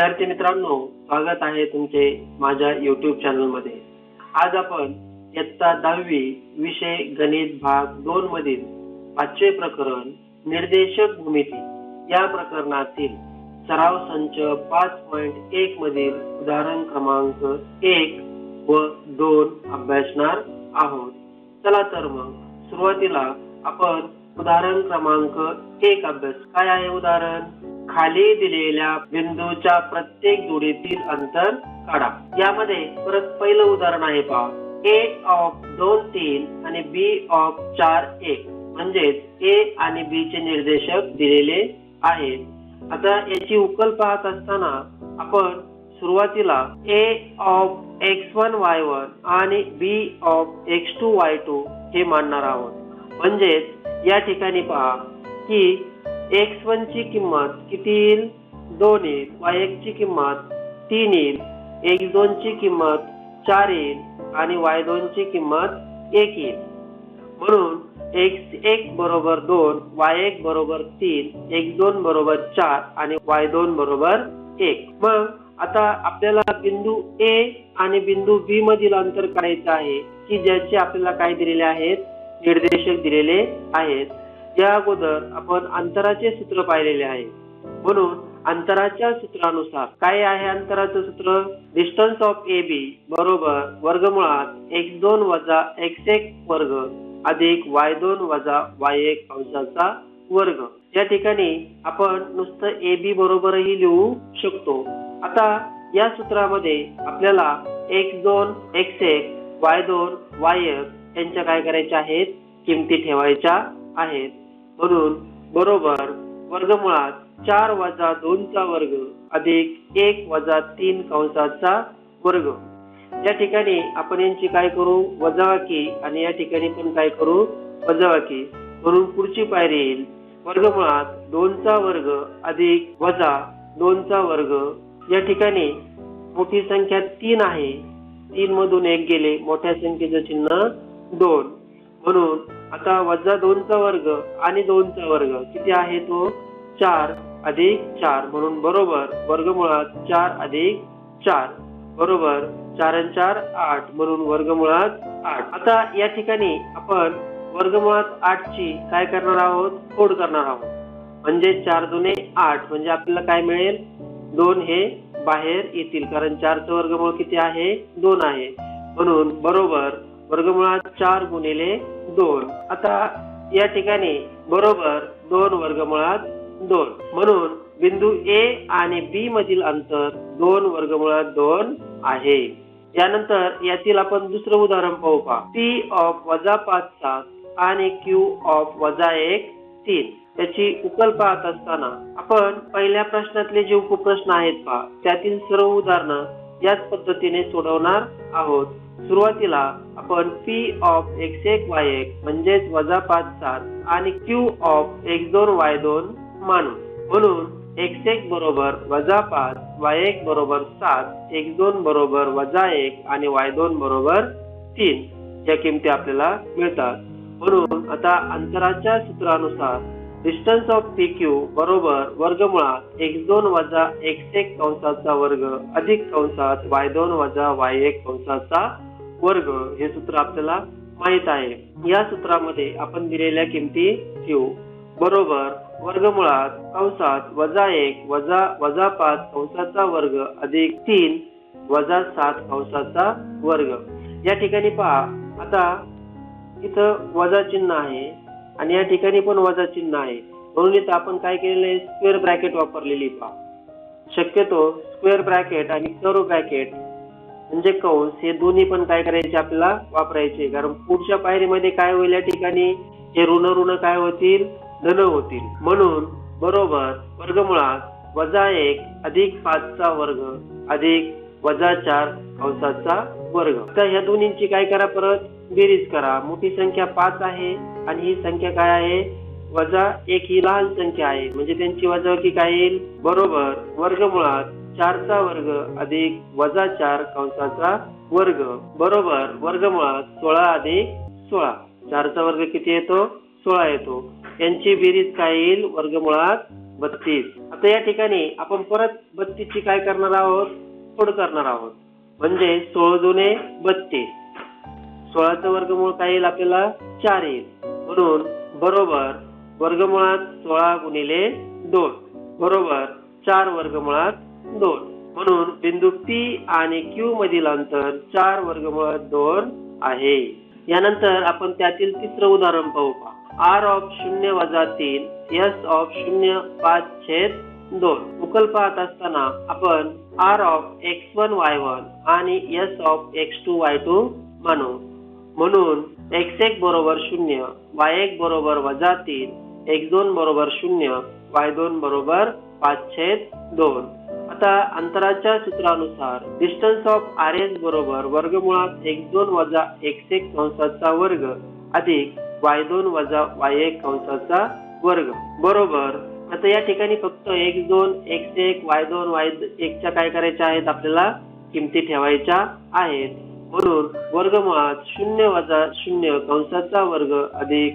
विद्यार्थी मित्रांनो स्वागत आहे तुमचे माझ्या युट्यूब चॅनलमध्ये आज आपण इयत्ता दहावी विषय गणित भाग दोन मधील पाचवे प्रकरण निर्देशक भूमिती या प्रकरणातील सराव संच पाच पॉइंट एक मधील उदाहरण क्रमांक एक व दोन अभ्यासणार आहोत. चला तर मग सुरुवातीला आपण उदाहरण क्रमांक एक अभ्यास. काय आहे उदाहरण? खाली दिलेल्या बिंदूच्या प्रत्येक जोडीतील अंतर काढा. यामध्ये परत पहिलं उदाहरण आहे पहा. ए ऑफ दोन तीन आणि बी ऑफ चार एक. म्हणजेच ए आणि बी चे निर्देशक दिलेले आहेत. आता याची उकल पाहत असताना आपण सुरुवातीला A of X one Y one आणि B of X two Y two हे मांडणार आहोत. म्हणजेच या ठिकाणी पहा की एक्स वन ची किंमत किती येईल? दोन येईल. वाय एक ची किंमत तीन येईल. एक्स दोन ची किंमत चार येईल आणि वाय दोन ची किंमत एक येईल. म्हणून एक्स एक बरोबर दोन वाय एक बरोबर तीन एक्स दोन बरोबर चार आणि वाय दोन बरोबर एक. मग आता आपल्याला बिंदू ए आणि बिंदू बी मधील अंतर काढायचं आहे की ज्याचे आपल्याला काय दिलेले आहेत? निर्देशक दिलेले आहेत. या अगोदर आपण अंतराचे सूत्र पाहिलेले आहे. म्हणून अंतराच्या सूत्रानुसार काय आहे अंतराचं सूत्र? डिस्टन्स ऑफ ए बी बरोबर वर्गमुळात एक्स दोन वजा एक्स एक वर्ग अधिक वाय दोन वजा वाय एक अंशाचा वर्ग. या ठिकाणी आपण नुसतं ए बी बरोबरही लिहू शकतो. आता या सूत्रामध्ये आपल्याला एक्स दोन एक्स एक वाय दोन वाय एक यांच्या काय करायच्या आहेत? किमती ठेवायच्या आहेत. म्हणून बरोबर वर्गमुळात चार वजा दोनचा वर्ग अधिक एक वजा तीन कंसाचा वर्ग. या ठिकाणी आपण यांची काय करू? वजावाकी आणि या ठिकाणी पण काय करू? वजावाकी म्हणून पुढची पायरी येईल. वर्गमुळात दोनचा वर्ग अधिक वजा दोनचा वर्ग. या ठिकाणी मोठी संख्या तीन आहे. तीन मधून एक गेले. मोठ्या संख्येचं चिन्ह दोन. म्हणून आता वजा दोनचा वर्ग आणि दोनचा वर्ग किती आहे तो? चार अधिक चार म्हणून बरोबर वर्गमुळात चार अधिक चार. बरोबर चार आणि चार आठ म्हणून वर्गमुळात आठ. आता या ठिकाणी आपण वर्गमुळात आठ ची काय करणार आहोत? फोड करणार आहोत. म्हणजे चार दोने आठ म्हणजे आपल्याला काय मिळेल? दोन हे बाहेर येतील. कारण चारचं वर्गमूळ किती आहे? दोन आहे. म्हणून बरोबर वर्गमुळात चार गुणिले दोन. आता या ठिकाणी बरोबर दोन वर्गमुळात दोन. म्हणून बिंदू ए आणि बी मधील अंतर दोन वर्गमुळात दोन आहे. यानंतर यातील आपण दुसरं उदाहरण पाहू पहा. पी ऑफ वजा पाच सात आणि क्यू ऑफ वजा एक तीन. त्याची उकल पाहत असताना आपण पहिल्या प्रश्नातले जे उपप्रश्न आहेत पहा त्यातील सर्व उदाहरणं याच पद्धतीने सोडवणार आहोत. सुरुवातीला आपण पी ऑफ एक्स एक वाय एक म्हणजेच वजा पाच सात आणि क्यू ऑफ एक्स दोन वाय दोन मानू. म्हणून एक्स एक बरोबर वजा पाच वाय एक बरोबर सात एक्स दोन बरोबर वजा एक आणि वाय दोन बरोबर तीन. या किमती आपल्याला मिळतात. म्हणून आता अंतराच्या सूत्रानुसार डिस्टन्स ऑफ पी क्यू बरोबर वर्गमुळात एक्स दोन वजा एक्स एक कंसाचा वर्ग अधिक कंसात वाय दोन वजा वाय एक कंसाचा वर्ग हे सूत्र आपल्याला माहीत आहे. या सूत्रामध्ये आपण दिलेल्या किमती ठेवू बरोबर वर्गमुळात कंसात वजा एक वजा वजा पाच कंसाचा वर्ग अधिक तीन वजा सात कंसाचा वर्ग. या ठिकाणी पहा आता इथं वजा चिन्ह आहे आणि या ठिकाणी पण वजा चिन्ह आहे. म्हणून इथं आपण काय केलेलं आहे? स्क्वेअर ब्रॅकेट वापरलेली पहा. शक्यतो स्क्वेअर ब्रॅकेट आणि कर्व ब्रॅकेट म्हणजे कंस हे दोन्ही पण काय करायचे आपल्याला वापरायचे. कारण पुढच्या पायरीमध्ये काय होईल या ठिकाणी? हे ऋण ऋण काय होतील? धन होतील. म्हणून बरोबर वर्गमुळात वजा एक अधिक पाचचा वर्ग अधिक वजा चार कंसाचा वर्ग. तर ह्या दोन्हींची काय करा परत? बेरीज करा. मोठी संख्या पाच आहे आणि ही संख्या काय आहे? वजा एक ही लहान संख्या आहे. म्हणजे त्यांची वजाबाकी काय येईल? बरोबर वर्गमुळात चारचा वर्ग अधिक वजा चार कंसाचा वर्ग. बरोबर. वर्गमुळात सोळा अधिक सोळा. चारचा वर्ग किती येतो? सोळा येतो. यांची बेरीज काय येईल? वर्गमुळात बत्तीस. आता या ठिकाणी आपण परत बत्तीसची काय करणार आहोत? फोड करणार आहोत. म्हणजे सोळा जुने बत्तीस. सोळाचं वर्गमूळ काय येईल? आपल्याला चार येईल. म्हणून बरोबर वर्गमुळात सोळा गुणिले दोन. बरोबर चार वर्गमुळात दोन. म्हणून बिंदू पी आणि क्यू मधील अंतर चार वर्गमूळ दोन आहे. यानंतर आपण त्यातील तिसरं उदाहरण पाहू आर ऑफ शून्य वजा तीन एस ऑफ शून्य पाच छेद दोन. उकल पाहत असताना आपण R of X one Y one आणि S of X two Y two मानू. म्हणून एक्स एक बरोबर शून्य वाय एक बरोबर वजा तीन एक्स दोन बरोबर शून्य वाय दोन बरोबर पाच छेद दोन. आता अंतराच्या सूत्रानुसार डिस्टन्स ऑफ आर एस बरोबर वर्गमुळात एक्स दोन वजा एक्स एक कंसाचा वर्ग अधिक वाय दोन वजा वाय एक कंसाचा वर्ग. बरोबर? आता या ठिकाणी फक्त एक्स दोन एक्स एक वाय दोन वाय एकच्या काय करायच्या आहेत? आपल्याला किमती ठेवायच्या आहेत. म्हणून वर्गमुळात शून्य वजा शून्य कंसाचा वर्ग अधिक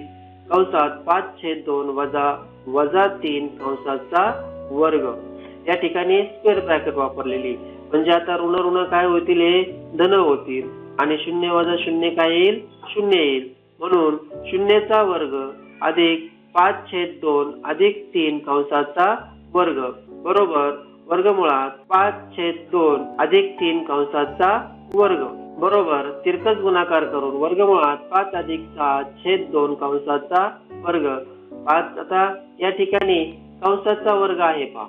कंसात पाच छेद दोन वजा वजा तीन कंसाचा वर्ग. या ठिकाणी स्क्वेअर ब्रॅकेट वापरलेली. म्हणजे आता ऋण ऋण काय होतील हे? धन होतील. आणि शून्य वजा शून्य काय येईल? शून्य येईल. म्हणून शून्यचा वर्ग अधिक पाच छेद दोन अधिक तीन कंसाचा वर्ग. बरोबर? वर्गमुळात पाच छेद दोन अधिक तीन कंसाचा वर्ग. बरोबर? तिरकस गुणाकार करून वर्गमुळात पाच अधिक सहा छेद दोन कंसाचा वर्ग. पाच आता या ठिकाणी कंसाचा वर्ग आहे पहा.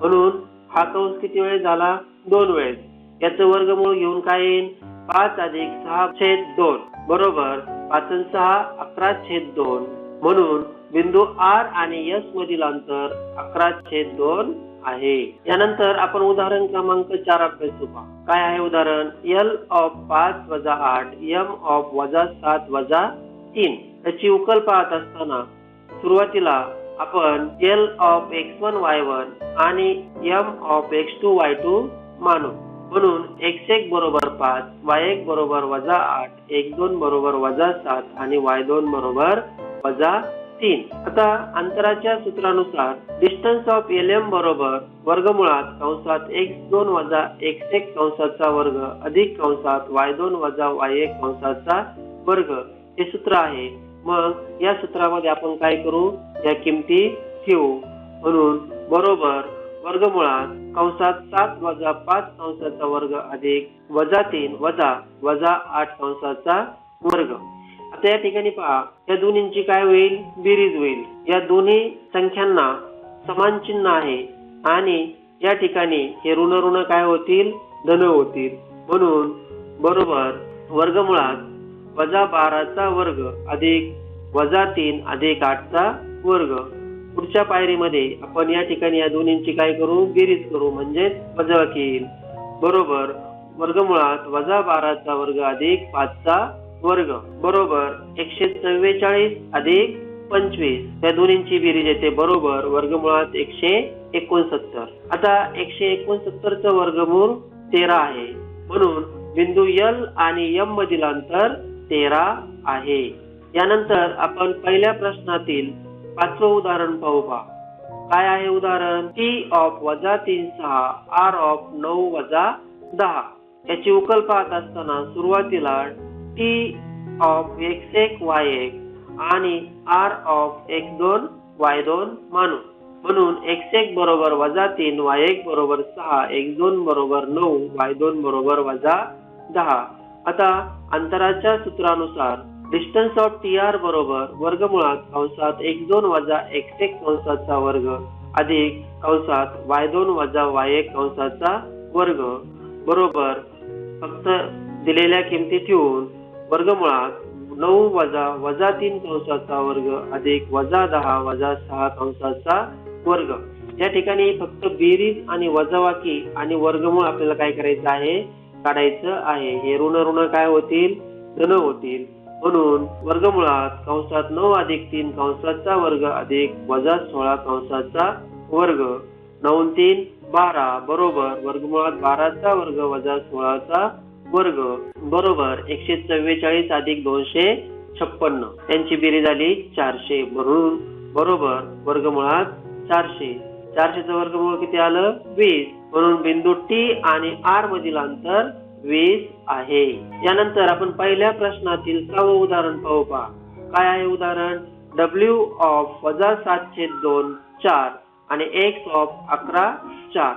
म्हणून हा कंस किती वेळ झाला? दोन वेळेस याचं वर्गमूळ घेऊन काय येईल पाच अधिक सहा छेद दोन. बरोबर. पाच सहा अकरा छेद दोन. म्हणून बिंदू आर आणि एस मधील अंतर अकरा छेद दोन आहे. यानंतर आपण उदाहरण क्रमांक चार अभ्यासू पहा काय आहे उदाहरण? एल ऑफ पाच वजा आठ एम ऑफ वजा सात वजा तीन. याची उकल पाहत असताना सुरुवातीला आपण L of X one Y one आणि M of X two Y two मानू. म्हणून एक्स एक बरोबर पाच वाय एक बरोबर वजा आठ एक दोन बरोबर वजा सात आणि वाय दोन बरोबर वजा तीन. आता अंतराच्या सूत्रानुसार डिस्टन्स ऑफ एल एम बरोबर वर्गमुळात कंसात एक्स दोन वजा एक्स एक कंसाचा वर्ग अधिक कंसात वाय दोन वजा वाय एक कंसाचा वर्ग. हे सूत्र आहे मग या सूत्रामध्ये आपण काय करू? या किमती ठेवू. म्हणून बरोबर वर्गमुळात कंसात सात वजा पाच कंसाचा वर्ग अधिक वजा तीन वजा वजा आठ कंसाचा वर्ग. आता या ठिकाणी पहा या दोन्हींची काय होईल? बेरीज होईल. या दोन्ही संख्यांना समान चिन्ह आहे. आणि या ठिकाणी हे ऋण ऋण काय होतील? धन होतील. म्हणून बरोबर वर्गमुळात वजा बाराचा वर्ग अधिक वजा तीन अधिक आठचा वर्ग. पुढच्या पायरीमध्ये आपण या ठिकाणी या दोन्हींची काय करू? बेरीज करू म्हणजेच वजा केल. बरोबर? वर्गमुळात वजा बाराचा वर्ग अधिक पाचचा वर्ग. बरोबर? एकशे चव्वेचाळीस अधिक पंचवीस. या दोन्हींची बेरीज येते बरोबर. वर्गमुळात एकशे एकोणसत्तर. आता एकशे एकोणसत्तरचं वर्गमूळ तेरा आहे. म्हणून बिंदू एल आणि यम मधील अंतर तेरा आहे. यानंतर आपण पहिल्या प्रश्नातील पाचवं उदाहरण पाहू पहा काय आहे उदाहरण? टी ऑफ वजा तीन सहा आर ऑफ नऊ वजा दहा. याची उकल पाहत असताना सुरुवातीला टी ऑफ एक्स एक वाय एक आणि आर ऑफ एक दोन वाय दोन मानू. म्हणून एक्स एक बरोबर वजा तीन वाय एक बरोबर सहा एक दोन बरोबर नऊ वाय दोन बरोबर वजा दहा. आता अंतराच्या सूत्रानुसार डिस्टन्स ऑफ टी आर बरोबर वर्गमुळात कंसात एक दोन वजा एक्स एक कंसाचा वर्ग अधिक कंसात वाय दोन वजा वाय एक कंसाचा वर्ग. बरोबर फक्त दिलेल्या किमती ठेवून वर्गमुळात नऊ वजा वजा तीन कंसाचा वर्ग अधिक वजा दहा वजा सहा कंसाचा वर्ग. या ठिकाणी फक्त बेरीज आणि वजावाकी आणि वर्गमूळ आपल्याला काय करायचं आहे? काढायचं आहे. हे ऋण ऋण काय होतील? धन होतील. म्हणून वर्गमुळात कंसात नऊ अधिक तीन कंसाचा वर्ग अधिक वजा सोळा कंसाचा वर्ग. नऊ तीन बारा. बरोबर. वर्गमुळात बाराचा वर्ग वजा सोळाचा वर्ग. बरोबर. एकशे चव्वेचाळीस अधिक दोनशे छप्पन्न. यांची बेरीज झाली चारशे. म्हणून बरोबर. वर्गमुळात चारशे. चारशेचं वर्गमूळ किती आलं? वीस. म्हणून बिंदू टी आणि आर मधील अंतर वीस आहे. यानंतर आपण पहिल्या प्रश्नातील सहावं उदाहरण पाहू पा काय आहे उदाहरण? डब्ल्यू ऑफ वजा सातशे दोन चार आणि एक्स ऑफ अकरा चार.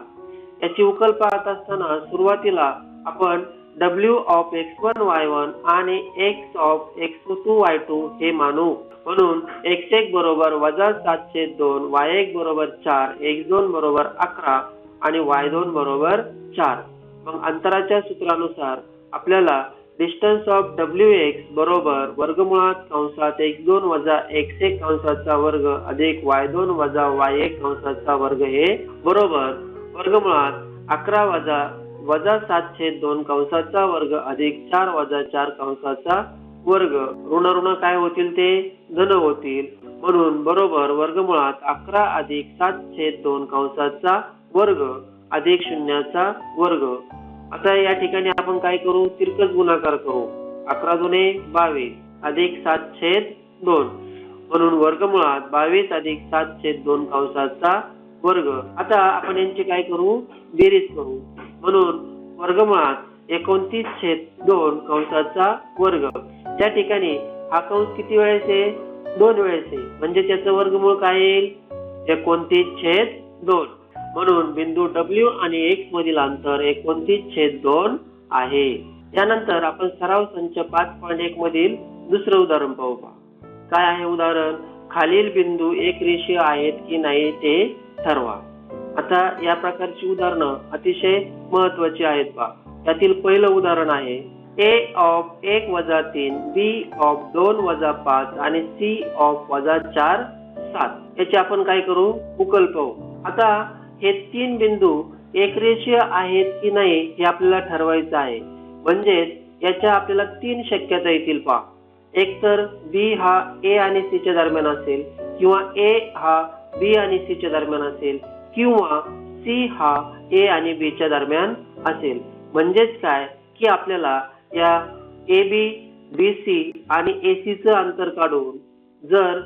याची उकल पाहत असताना सुरुवातीला आपण W of X one Y one आणि X of X two Y two हे मानू. म्हणून एक्स एक बरोबर वजा सातशे दोन वाय एक बरोबर चार एक्स दोन बरोबर अकरा आणि वाय दोन बरोबर चार. मग अंतराच्या सूत्रानुसार आपल्याला डिस्टन्स ऑफ डब्ल्यू एक्स बरोबर वर्गमुळात कंसात एक्स दोन वजा एक्स एक कंसाचा वर्ग अधिक वाय दोन वजा वाय एक कंसाचा वर्ग हे बरोबर वर्गमुळात अकरा वजा वजा सातशे दोन कंसाचा वर्ग अधिक चार वजा चार कंसाचा वर्ग ऋण ऋण काय होतील ते धन होतील. म्हणून बरोबर वर्गमुळात अकरा अधिक सातशे दोन कंसाचा वर्ग अधिक शून्याचा वर्ग. आता या ठिकाणी आपण काय करू? तिरकस गुणाकार करू. अकरा जुने बावीस अधिक सात छेद दोन. म्हणून वर्गमुळात बावीस अधिक सातशे दोन कंसाचा वर्ग. आता आपण यांची काय करू? बेरीज करू. म्हणून वर्गमुळात एकोणतीस छेद दोन कंसाचा वर्ग. त्या ठिकाणी हा कंस किती वेळेस आहे? दोन वेळेस आहे. म्हणजे त्याचं वर्गमूळ काय येईल? एकोणतीस छेद दोन. म्हणून बिंदू डब्ल्यू आणि एक्स मधील अंतर एकोणतीस छेद दोन आहे. त्यानंतर आपण सराव संच पाच पॉईंट एक मधील दुसरं उदाहरण पाहू पहा. काय आहे उदाहरण? खालील बिंदू एक रेषीय आहेत की नाही ते ठरवा. आता या प्रकारची उदाहरणं अतिशय महत्वाची आहेत पहा. त्यातील पहिलं उदाहरण आहे ए ऑफ एक वजा तीन बी ऑफ दोन वजा पाच आणि सी ऑफ वजा चार सात. याचे आपण काय करू? उकल पाहू आता हे तीन बिंदू एकरेषीय आहेत की नाही हे आपल्याला ठरवायचं आहे. म्हणजेच याच्या आपल्याला तीन शक्यता येतील पहा. एक तर बी हा ए आणि सी च्या दरम्यान असेल किंवा ए हा बी आणि सी च्या दरम्यान असेल किंवा सी हा ए आणि बी च्या दरम्यान असेल. म्हणजेच काय? की आपल्याला या ए बी बी सी आणि ए सीचं च अंतर काढून जर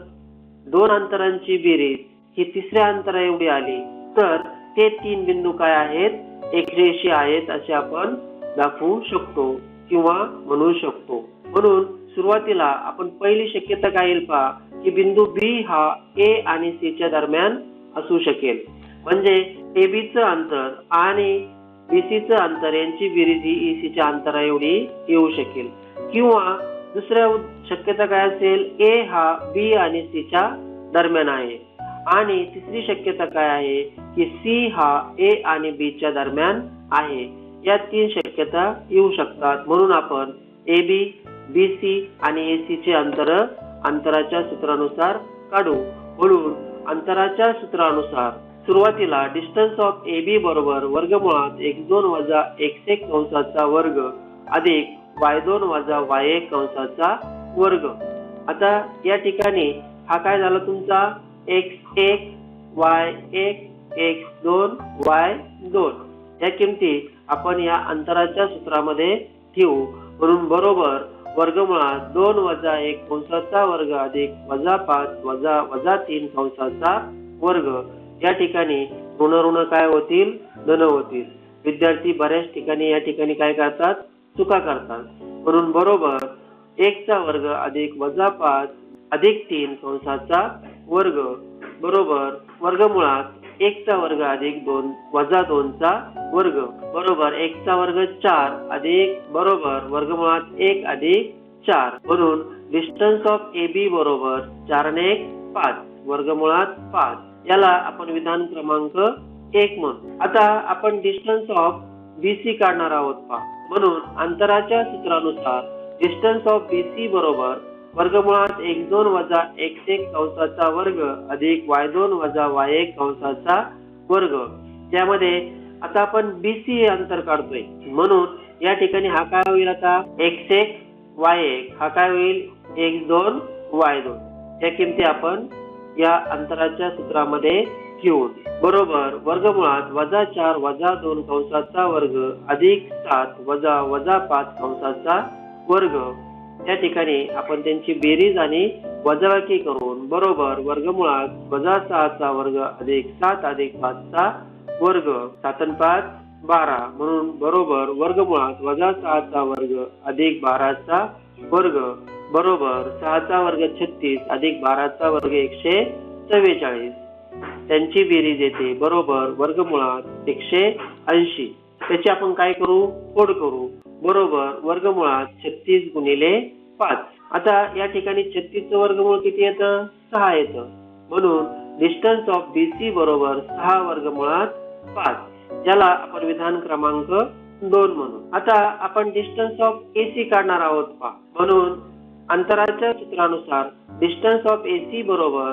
दोन अंतरांची बेरीज ही तिसऱ्या अंतरा एवढी आली तर ते तीन बिंदू काय आहेत? एकरेषी आहेत असे आपण दाखवू शकतो किंवा म्हणू शकतो. म्हणून सुरुवातीला आपण पहिली शक्यता काय येईल पहा की बिंदू बी हा ए आणि सी च्या दरम्यान असू शकेल. म्हणजे ए बी च अंतर आणि ईसीचं अंतर यांची बेरीज ही ईसीच्या अंतरा एवढी येऊ शकेल. किंवा दुसऱ्या शक्यता काय असेल? ए हा बी आणि सीच्या दरम्यान आहे. आणि तिसरी शक्यता काय आहे? की सी हा ए आणि बी च्या दरम्यान आहे. या तीन शक्यता येऊ शकतात. म्हणून आपण ए बी बी सी आणि ए सी चे अंतर अंतराच्या सूत्रानुसार काढू. म्हणून अंतराच्या सूत्रानुसार सुरुवातीला डिस्टन्स ऑफ ए बी बरोबर वर्गमुळात एक दोन वजा एक्स एक कंसाचा वर्ग अधिक वाय दोन वजा वाय एक कंसाचा वर्ग. आता या ठिकाणी हा काय झाला तुमचा? एक्स एक वाय एक एक्स दोन वाय दोन. या किमती आपण या अंतराच्या सूत्रामध्ये ठेवू. म्हणून बरोबर वर्गमुळात दोन वजा एक कंसाचा वर्ग अधिक वजा पाच वजा वजा तीन कंसाचा वर्ग. या ठिकाणी ऋण ऋण काय होतील? धन होतील. विद्यार्थी बऱ्याच ठिकाणी या ठिकाणी काय करतात? चुका करतात. म्हणून बरोबर एकचा वर्ग अधिक वजा पाच अधिक तीन कंसाचा वर्ग. बरोबर वर्गमुळात एकचा वर्ग अधिक दोन वजा दोनचा वर्ग. बरोबर एकचा वर्ग चार अधिक बरोबर वर्गमुळात एक अधिक चार. म्हणून डिस्टन्स ऑफ ए बी बरोबर चार आणि एक पाच. वर्गमुळात पाच. याला आपण विधान क्रमांक एक म्हणू. आता आपण डिस्टन्स ऑफ बी सी काढणार आहोत पहा. म्हणून अंतराच्या सूत्रानुसार डिस्टन्स ऑफ बी सी बरोबर वर्गमुळात एक दोन वजा एक्स एक कंसाचा वर्ग अधिक वाय दोन वजा वाय एक कंसाचा वर्ग. त्यामध्ये आता आपण बीसी सी अंतर काढतोय. म्हणून या ठिकाणी हा काय होईल आता? एक्स एक वाय एक. हा काय होईल? एक्स दोन वाय दोन. या किमती आपण या अंतराच्या सूत्रामध्ये घेऊन बरोबर वर्गमुळात वजा चार वजा दोन कंसाचा वर्ग अधिक सात वजा वजा पाच कंसाचा वर्ग. त्या ठिकाणी आपण त्यांची बेरीज आणि वजाबाकी करून बरोबर वर्गमुळात वजा सहाचा वर्ग अधिक सात अधिक पाचचा वर्ग. सातन पाच बारा. म्हणून बरोबर वर्गमुळात वजा सहाचा वर्ग अधिक बाराचा वर्ग. बरोबर सहाचा वर्ग छत्तीस अधिक बाराचा वर्ग एकशे चव्वेचाळीस. त्यांची बेरीज येते बरोबर वर्गमुळात एकशे ऐंशी. त्याची आपण काय करू? फोड करू. बरोबर वर्गमुळात छत्तीस गुणिले पाच. आता या ठिकाणी छत्तीसचं वर्गमूळ किती येतं? सहा येतं. म्हणून डिस्टन्स ऑफ बीसी बरोबर सहा वर्गमुळात पाच. ज्याला आपण विधान क्रमांक दोन म्हणू. आता आपण डिस्टन्स ऑफ एसी काढणार आहोत पा म्हणून अंतराच्या सूत्रानुसार डिस्टन्स ऑफ एसी बरोबर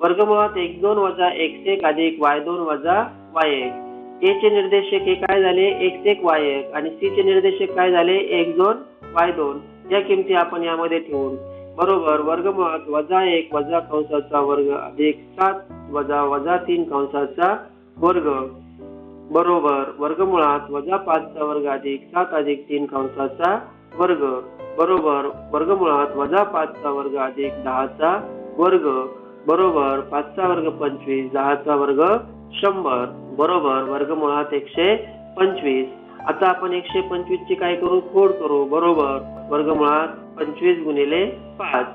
वर्गमुळात एक दोन वजा एक्स एक अधिक वाय दोन वजा वाय एक. ए चे निर्देशक हे काय झाले? एक्स एक वाय एक. आणि सी चे निर्देशक काय झाले? एक दोन वाय दोन. या किमती आपण यामध्ये ठेवून बरोबर वर्गमुळात वजा एक वजा कंसाचा वर्ग अधिक सात वजा वजा तीन कंसाचा वर्ग. बरोबर वर्गमुळात वजा पाचचा वर्ग अधिक सात अधिक तीन कंसाचा वर्ग. बरोबर वर्गमुळात वजा पाचचा वर्ग अधिक दहाचा वर्ग बरोबर पाचचा वर्ग पंचवीस दहाचा वर्ग शंभर बरोबर वर्गमुळात एकशे पंचवीस. आता आपण एकशे पंचवीस ची काय करू? फोड करू. बरोबर वर्गमुळात पंचवीस गुणिले पाच.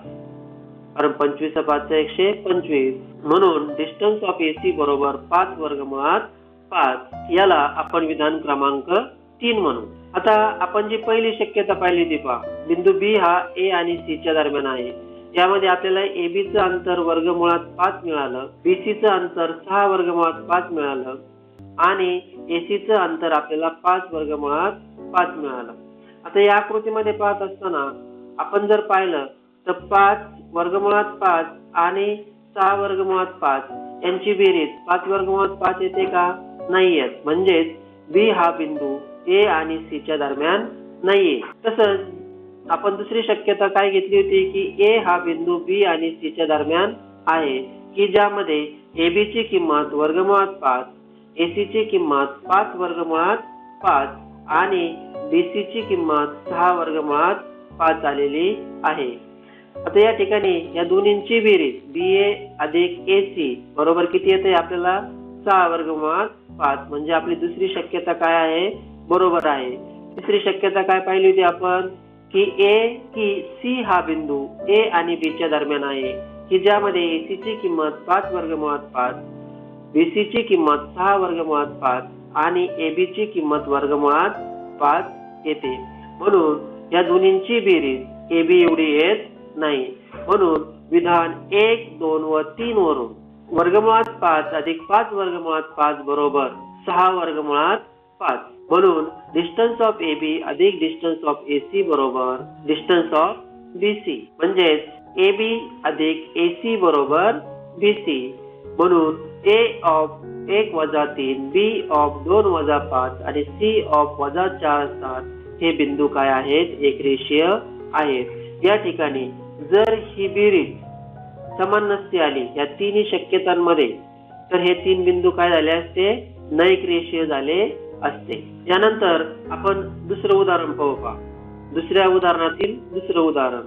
कारण पंचवीस पाच एकशे पंचवीस. म्हणून डिस्टन्स ऑफ एसी बरोबर पाच वर्गमुळात पाच. याला आपण विधान क्रमांक तीन म्हणून. आता आपण जी पहिली शक्यता पाहिली ती पहा. बिंदू बी हा ए आणि सी च्या दरम्यान आहे. यामध्ये आपल्याला एबी चं अंतर वर्गमुळात पाच मिळालं. बीसी चं अंतर सहा वर्गमुळात पाच मिळालं. आणि एसी चं अंतर आपल्याला पाच वर्गमुळात पाच मिळालं. आता या आकृतीमध्ये पाहत असताना आपण जर पाहिलं तर पाच वर्गमुळात पाच आणि सहा वर्गमुळात पाच यांची बेरीज. पाच वर्गमुळात पाच येते का? नाही येत म्हणजेच बी हा बिंदू ए आणि सी च्या दरम्यान नाहीये. तसंच आपण दुसरी शक्यता काय घेतली होती की ए हा बिंदू बी आणि सी च्या दरम्यान आहे की ज्यामध्ये एबी ची किंमत वर्गमुळात पाच एसी ची किंमत पाच वर्गमुळात पाच आणि बीसी ची किंमत सहा वर्गमुळात पाच आलेली आहे. आता या ठिकाणी या दोन्हींची बेरीज बी ए अधिक ए सी बरोबर किती येते आपल्याला? सहा वर्गमुळात पाच. म्हणजे आपली दुसरी शक्यता काय आहे? बरोबर आहे. तिसरी शक्यता काय पाहिली होती आपण? की ए की सी हा बिंदू ए आणि बी च्या दरम्यान आहे. की ज्यामध्ये एसी ची किंमत पाच वर्गमुळात पाच बीसी ची किंमत सहा वर्गमुळात पाच आणि एबी ची किंमत वर्गमुळात पाच येते. म्हणून या दोन्हींची बेरीज एबी एवढी येत नाही. म्हणून विधान एक दोन व तीन वरून. वर्गमुळात पाच अधिक पाच वर्गमुळात पाच बरोबर सहा वर्गमुळात पाच. म्हणून डिस्टन्स ऑफ ए बी अधिक डिस्टन्स ऑफ ए सी बरोबर डिस्टन्स ऑफ बी सी म्हणजेच ए बी अधिक ए सी बरोबर बी सी म्हणून ए ऑफ एक वजा तीन बी ऑफ दोन वजा पाच आणि सी ऑफ वजा चार सात हे बिंदू काय आहेत? एक रेषीय आहेत. या ठिकाणी जर ही बेरीज समान नसती आली या तिन्ही शक्यतांमध्ये तर हे तीन बिंदू काय झाले असते? नैक रेषीय झाले असते. यानंतर आपण दुसरं उदाहरण पाहू पहा. दुसऱ्या उदाहरणातील दुसरं उदाहरण.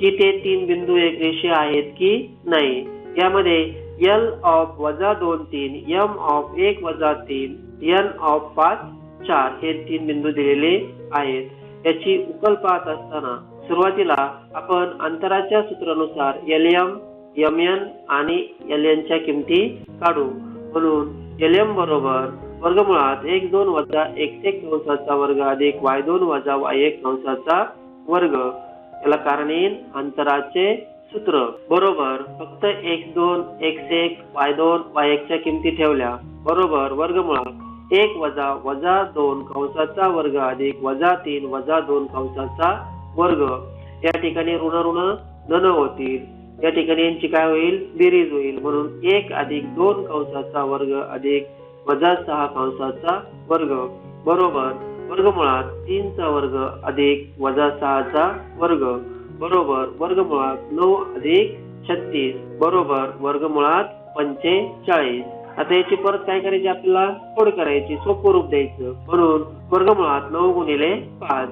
की ते तीन बिंदू एक रेषे आहेत की नाही? यामध्ये एल ऑफ वजा दोन तीन एम ऑफ एक वजा तीन एन ऑफ पाच चार हे तीन बिंदू दिलेले आहेत. याची उकल पाहत असताना सुरुवातीला आपण अंतराच्या सूत्रानुसार एल एम एम एन आणि एल एनच्या किमती काढू. म्हणून एल एम बरोबर वर्गमुळात एक दोन वजा एक एक कंसाचा वर्ग अधिक वाय दोन वजा वाय एक कंसाचा वर्ग. याला कारण येईल अंतराचे सूत्र. बरोबर फक्त एक दोन एक एक वाय दोन वाय एकच्या किमती ठेवल्या. बरोबर वर्गमुळात एक वजा वजा दोन कंसाचा वर्ग अधिक वजा तीन वजा दोन कंसाचा वर्ग. या ठिकाणी ऋण ऋण धन होतील. या ठिकाणी यांची काय होईल? बेरीज होईल. म्हणून एक अधिक दोन कंसाचा वर्ग अधिक वजा सहा कंसाचा वर्ग. बरोबर. वर्गमुळात तीनचा वर्ग अधिक वजा सहाचा वर्ग. बरोबर. वर्गमुळात नऊ अधिक छत्तीस. बरोबर. वर्गमुळात पंचेचाळीस. आता याची परत काय करायची आपल्याला? फोड करायची. सोपं रूप द्यायचं. म्हणून वर्गमुळात नऊ गुणिले पाच.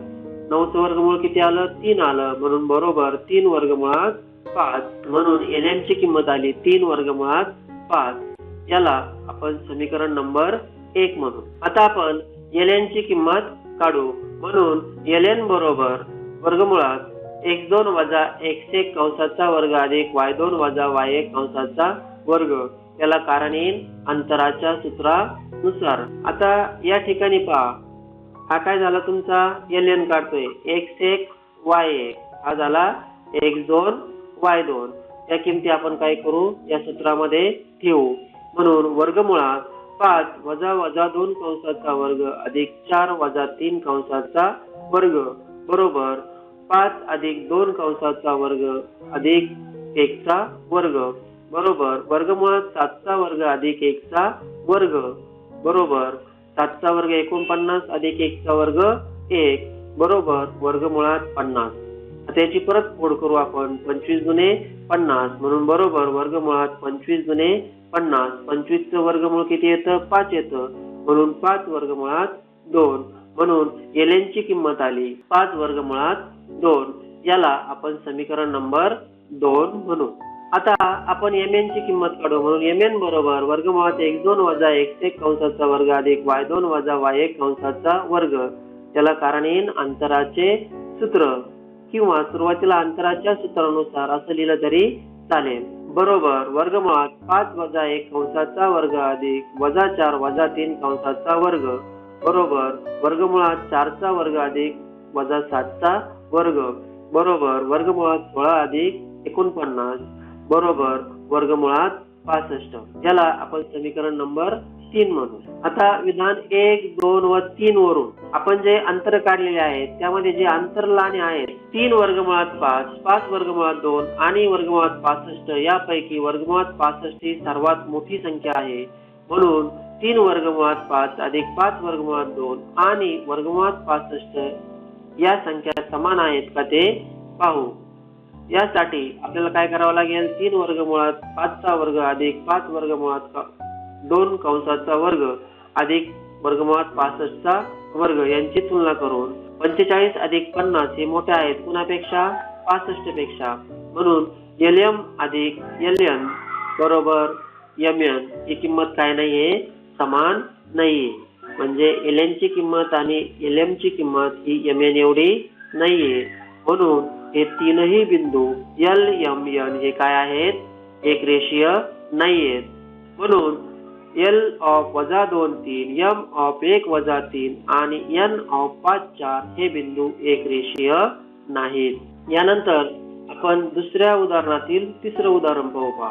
नऊचं वर्गमूळ किती आलं? तीन आलं. म्हणून बरोबर तीन वर्गमुळात पाच. म्हणून एल ची किंमत आली तीन वर्गमुळात पाच. याला आपण समीकरण नंबर एक म्हणू. आता आपण एल एन ची किंमत काढू. म्हणून एल एन बरोबर वर्गमुळात एक्स दोन वजा एक्स एक कंसाचा वर्ग अधिक वाय दोन वजा वाय एक कंसाचा वर्ग. त्याला कारण येईल अंतराच्या सूत्रानुसार. आता या ठिकाणी पहा. हा काय झाला तुमचा? एल एन काढतोय एक्स एक वाय एक. हा झाला एक्स दोन वाय दोन. या किमती आपण काय करू? या सूत्रामध्ये ठेवू. म्हणून वर्गमुळात पाच वजा वजा दोन कंसाचा वर्ग अधिक चार वजा तीन कंसाचा वर्ग बरोबर पाच अधिक दोन कंसाचा वर्ग अधिक एकचा वर्ग बरोबर वर्गमुळात सातचा वर्ग अधिक एकचा वर्ग बरोबर सातचा वर्ग एकोणपन्नास अधिक एकचा वर्ग एक बरोबर वर्गमुळात पन्नास. त्याची परत फोड करू आपण. पंचवीस जुने पन्नास. म्हणून बरोबर वर्गमुळात पंचवीस जुने पन्नास. पंचवीसचं वर्गमूळ किती येतं? पाच येतं. म्हणून पाच वर्गमुळात दोन. म्हणून एलएनची ची किंमत आली. पाच वर्गमुळात दोन. याला आपण समीकरण नंबर दोन म्हणू. आता आपण एम एन ची किंमत काढू. म्हणून एम एन बरोबर वर्गमुळात एक दोन वजा एक एक कंसाचा वर्ग अधिक वाय दोन वजा वाय एक कंसाचा वर्ग. त्याला कारण येईन अंतराचे सूत्र. किंवा सुरुवातीला अंतराच्या सूत्रानुसार असं लिहिलं तरी चालेल. बरोबर वर्गमुळात पाच वजा एक कंसाचा वर्ग अधिक वजा चार वजा तीन कंसाचा वर्ग. बरोबर वर्गमुळात चारचा वर्ग अधिक वजा सातचा वर्ग. बरोबर वर्गमुळात सोळा अधिक एकोणपन्नास. बरोबर वर्गमुळात पासष्ट. याला आपण समीकरण नंबर तीन म्हणून. आता विधान एक दोन व तीन वरून आपण जे अंतर काढलेले आहेत त्यामध्ये जे अंतरलाने आहेत तीन वर्गमुळात पाच पाच वर्गमुळात दोन आणि वर्गमुळात पासष्ट यापैकी वर्गमुळात पासष्ट ही सर्वात मोठी संख्या आहे. म्हणून तीन वर्गमुळात पाच अधिक पाच वर्गमुळात दोन आणि वर्गमुळात पासष्ट या संख्या समान आहेत का ते पाहू. यासाठी आपल्याला काय करावं लागेल? तीन वर्गमुळात पाचचा वर्ग अधिक पाच वर्गमुळात दोन कंसाचा वर्ग अधिक वर्गमुळात पासष्टचा वर्ग यांची तुलना करून पंचेचाळीस अधिक पन्नास हे मोठे आहेत. कुणापेक्षा? पासष्टपेक्षा. म्हणून एल एम अधिक एल एन बरोबर एम एन ही किंमत काय नाहीये समान नाहीये. म्हणजे एल एन ची किंमत आणि एल एम ची किंमत ही एम एन एवढी नाहीये. म्हणून हे तीनही बिंदू एल एम एन हे काय आहेत? एक रेषीय नाहीयेत. म्हणून एल ऑफ वजा दोन तीन एम ऑफ एक वजा तीन आणि एन ऑफ पाच चार हे बिंदू एक रेषीय नाहीत. यानंतर आपण दुसऱ्या उदाहरणातील तिसरं उदाहरण पाहू पहा.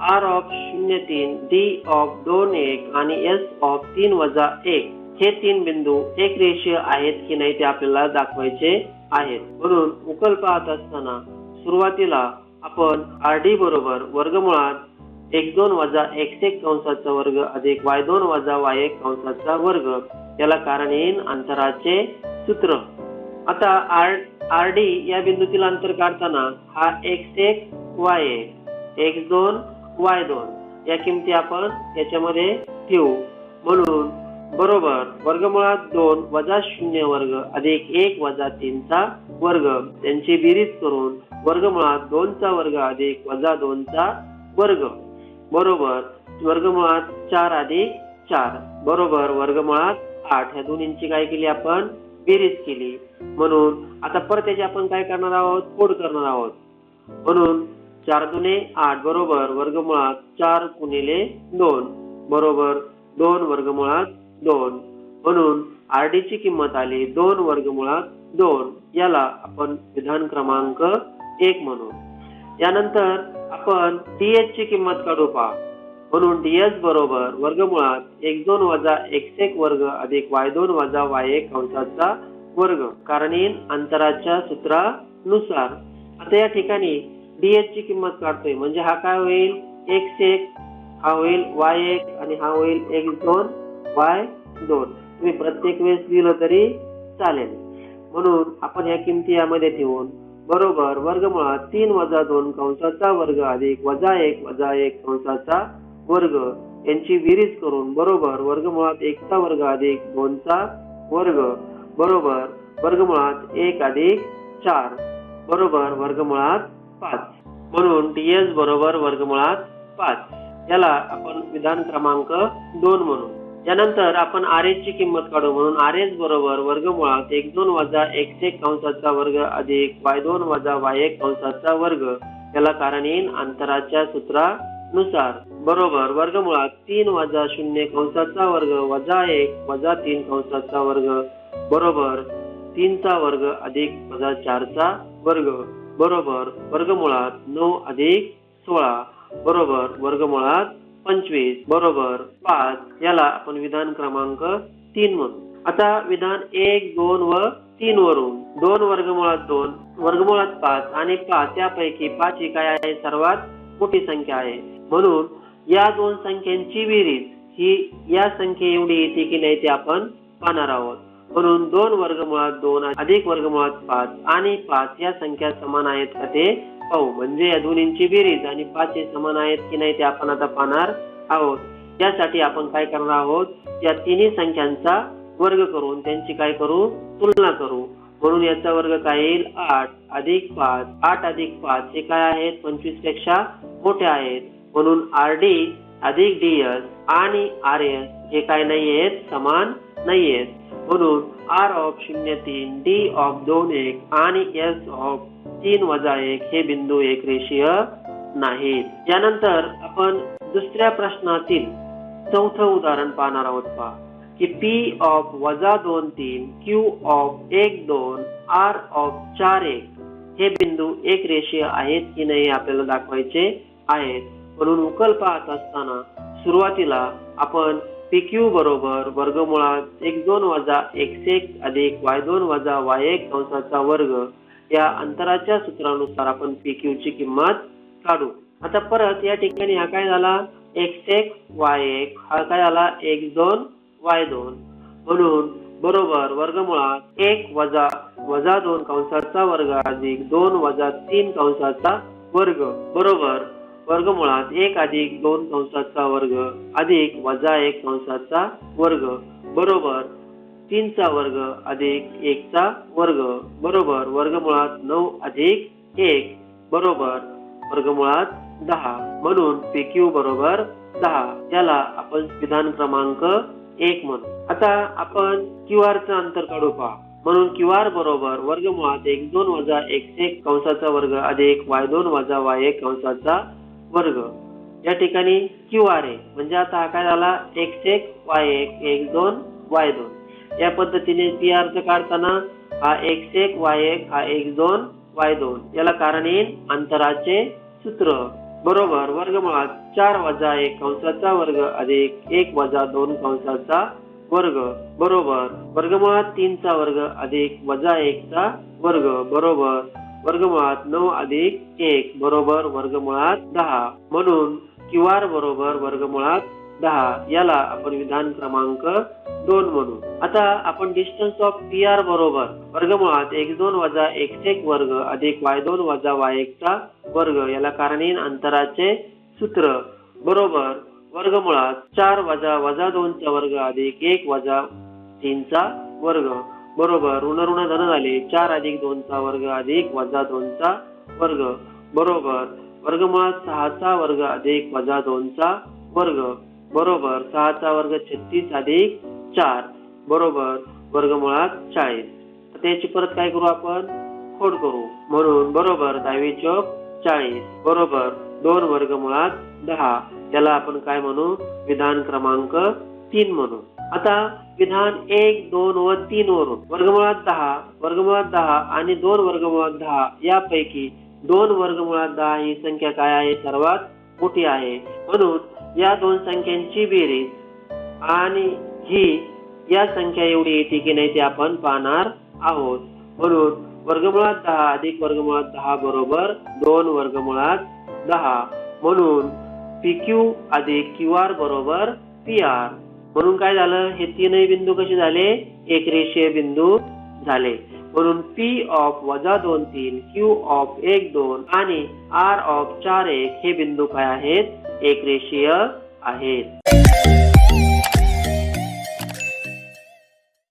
आर ऑफ शून्य तीन डी ऑफ दोन एक आणि एस ऑफ तीन वजा एक हे तीन बिंदू एक रेषीय आहेत की नाही ते आपल्याला दाखवायचे आहेत. म्हणून उकल पाहत असताना सुरुवातीला आपण आर डी बरोबर वर्गमुळात एक दोन वजा एक्स एक कंसाचा वर्ग अधिक वाय दोन वजा वाय एक कंसाचा वर्ग. याला कारण येईन अंतराचे सूत्र. आता आर आर डी या बिंदूतील अंतर काढताना हा एक्स एक वाय एक एक्स दोन वाय दोन या किमती आपण याच्यामध्ये ठेवू. म्हणून बरोबर वर्गमुळात दोन वजा शून्य वर्ग अधिक एक वजा तीनचा वर्ग. त्यांची बेरीज करून वर्गमुळात दोनचा वर्ग अधिक वजा दोनचा वर्ग. बरोबर वर्गमुळात चार अधिक चार. बरोबर वर्गमुळात आठ. ह्या दोन्हींची काय केली आपण? बेरीज केली. म्हणून आता परत याची आपण काय करणार आहोत? फोड करणार आहोत. म्हणून चार दुने आठ. बरोबर वर्गमुळात चार गुणिले दोन. बरोबर दोन वर्गमुळात दोन. म्हणून आर डी ची किंमत आली दोन वर्गमुळात दोन. याला आपण विधान क्रमांक एक म्हणू. यानंतर आपण डीएच ची किंमत काढू पहा. म्हणून डीएस बरोबर वर्गमुळात एक दोन वजा एक्स एक वर्ग अधिक वाय दोन वजा वाय एक अंशाचा वर्ग. कारण अंतराच्या सूत्रानुसार आता या ठिकाणी डीएच ची किंमत काढतोय. म्हणजे हा काय होईल? एक्स एक हा होईल वाय एक आणि हा होईल एक्स दोन वाय दोन. तुम्ही प्रत्येक वेळेस लिहिलं तरी चालेल. म्हणून आपण या किमती यामध्ये ठेवून बरोबर वर्गमुळात तीन वजा दोन कंसाचा वर्ग अधिक वजा एक वजा एक कंसाचा वर्ग. यांची बेरीज करून बरोबर वर्गमुळात एकचा वर्ग अधिक दोनचा वर्ग. बरोबर वर्गमुळात एक अधिक चार. बरोबर वर्गमुळात पाच. म्हणून डी एस बरोबर वर्गमुळात पाच. याला आपण विधान क्रमांक दोन म्हणू. त्यानंतर आपण आर एस ची किंमत काढू म्हणून आर एस बरोबर वर्गमुळात एक दोन वजा एक्स एक कंसाचा वर्ग अधिक वाय दोन वजा वाय एक कंसाचा वर्ग. याला कारण येईन अंतराच्या सूत्रानुसार. बरोबर वर्गमुळात तीन वजा शून्य कंसाचा वर्ग वजा एक वजा तीन कंसाचा वर्ग. बरोबर तीनचा वर्ग अधिक वजा चारचा वर्ग. बरोबर वर्गमुळात नऊ अधिक सोळा. बरोबर वर्गमुळात पंचवीस बरोबर पाच याला आपण विधान क्रमांक तीन म्हणू. आता विधान एक दोन व तीन वरून. दोन वर्गमुळात दोन वर्गमुळात पाच आणि पाच यापैकी पाच ही काय आहे? सर्वात मोठी संख्या आहे. म्हणून या दोन संख्यांची विहिरीत ही या संख्ये एवढी येते की नाही ते आपण पाहणार आहोत. म्हणून दोन वर्गमुळात दोन अधिक वर्गमुळात पाच आणि पाच या संख्या समान आहेत का ते पाहू म्हणजे या दोन्हींची बेरीज आणि पाच हे समान आहेत की नाही ते आपण आता पाहणार आहोत. त्यासाठी आपण काय करणार आहोत या तिन्ही संख्यांचा वर्ग करून त्यांची काय करू तुलना करू. म्हणून याचा वर्ग काय येईल? आठ अधिक पाच आठ अधिक पाच हे काय आहेत? पंचवीसपेक्षा मोठे आहेत. म्हणून आर डी अधिक डी एस आणि आर एस हे काय नाही आहेत? समान नाही आहेत. म्हणून आर ऑफ शून्य तीन डी ऑफ दोन एक आणि एस ऑफ तीन वजा एक हे बिंदू एक रेषीय नाहीत यानंतर आपण दुसऱ्या प्रश्नातील चौथं उदाहरण पाहणार आहोत पहा की पी ऑफ वजा दोन तीन क्यू ऑफ एक दोन आर ऑफ चार एक हे बिंदू एक रेषीय आहेत की नाही आपल्याला दाखवायचे आहेत. म्हणून उकल पाहत असताना सुरुवातीला आपण पी क्यू बरोबर वर्गमुळात एक दोन वजा एक्स एक अधिक वाय दोन वजा वाय एक कंसाचा वर्ग या अंतराच्या सूत्रानुसार आपण पी क्यू ची किंमत काढू. आता परत या ठिकाणी हा काय झाला? एक्स एक वाय एक हा काय झाला? एक्स दोन वाय दोन. म्हणून बरोबर वर्गमुळात एक वजा वजा दोन कंसाचा वर्ग अधिक दोन वजा तीन कंसाचा वर्ग. बरोबर वर्गमुळात एक अधिक दोन कंसाचा वर्ग अधिक वजा एक कंसाचा वर्ग. बरोबर तीनचा वर्ग अधिक एकचा वर्ग. बरोबर वर्गमुळात नऊ अधिक एक. बरोबर वर्गमुळात दहा. म्हणून पी क्यू बरोबर दहा. याला आपण विधान क्रमांक एक म्हणू. आता आपण क्यू आर चा अंतर काढू पहा. म्हणून क्यू आर बरोबर वर्गमुळात एक दोन वजा एक्स एक कंसाचा वर्ग अधिक वाय दोन वजा वाय एक कंसाचा वर्ग. या ठिकाणी क्यू आर आहे. म्हणजे आता हा काय झाला? एक्स एक वाय एक एक दोन वाय दोन. या पद्धतीने पी आर च काढताना हा एक्स एक वाय एक हा एक दोन वाय दोन. याला कारण येईल अंतराचे सूत्र. बरोबर वर्गमुळात चार वजा एक कंसाचा वर्ग अधिक एक वजा दोन कंसाचा वर्ग. बरोबर वर्गमुळात तीनचा वर्ग अधिक वजा एकचा वर्ग. बरोबर वर्गमुळात नऊ अधिक एक. बरोबर वर्गमुळात दहा. म्हणून क्यू आर बरोबर वर्गमुळात दहा. याला आपण विधान क्रमांक दोन म्हणू. आता आपण डिस्टन्स ऑफ पी आर बरोबर वर्गमुळात एक दोन वजा एक्स एक वर्ग अधिक वाय दोन वजा वाय एकचा वर्ग. याला कारण अंतराचे सूत्र. बरोबर वर्गमुळात चार वजा वजा दोनचा वर्ग अधिक एक वजा तीनचा वर्ग. बरोबर ऋण ऋण धन झाले चार अधिक दोनचा वर्ग अधिक वजा दोनचा वर्ग. बरोबर वर्गमुळात सहाचा वर्ग अधिक वजा दोनचा वर्ग. बरोबर सहाचा वर्ग छत्तीस अधिक चार. बरोबर वर्गमुळात चाळीस. त्याची परत काय करू आपण? खोड करू. म्हणून बरोबर दहावी चौक चाळीस. बरोबर दोन वर्गमुळात दहा. त्याला आपण काय म्हणू? विधान क्रमांक तीन म्हणू. आता विधान एक दोन व तीन वरून. वर्गमुळात दहा वर्गमुळात दहा आणि दोन वर्गमुळात दहा यापैकी दोन वर्गमुळात दहा ही संख्या काय आहे? सर्वात मोठी आहे. म्हणून या दोन संख्यांची बेरीज. आणि ही या संख्या एवढी येते की नाही ते आपण पाहणार आहोत. म्हणून वर्गमुळात दहा अधिक वर्गमुळात दहा बरोबर दोन वर्गमुळात दहा. म्हणून पी क्यू अधिक क्यू आर बरोबर पी आर म्हणून काय झालं? हे तीनही बिंदू कसे झाले? एक रेषीय बिंदू झाले. म्हणून पी ऑफ वजा दोन तीन क्यू ऑफ एक दोन आणि आर ऑफ चार एक हे बिंदू काय आहेत? एक रेषीय आहेत.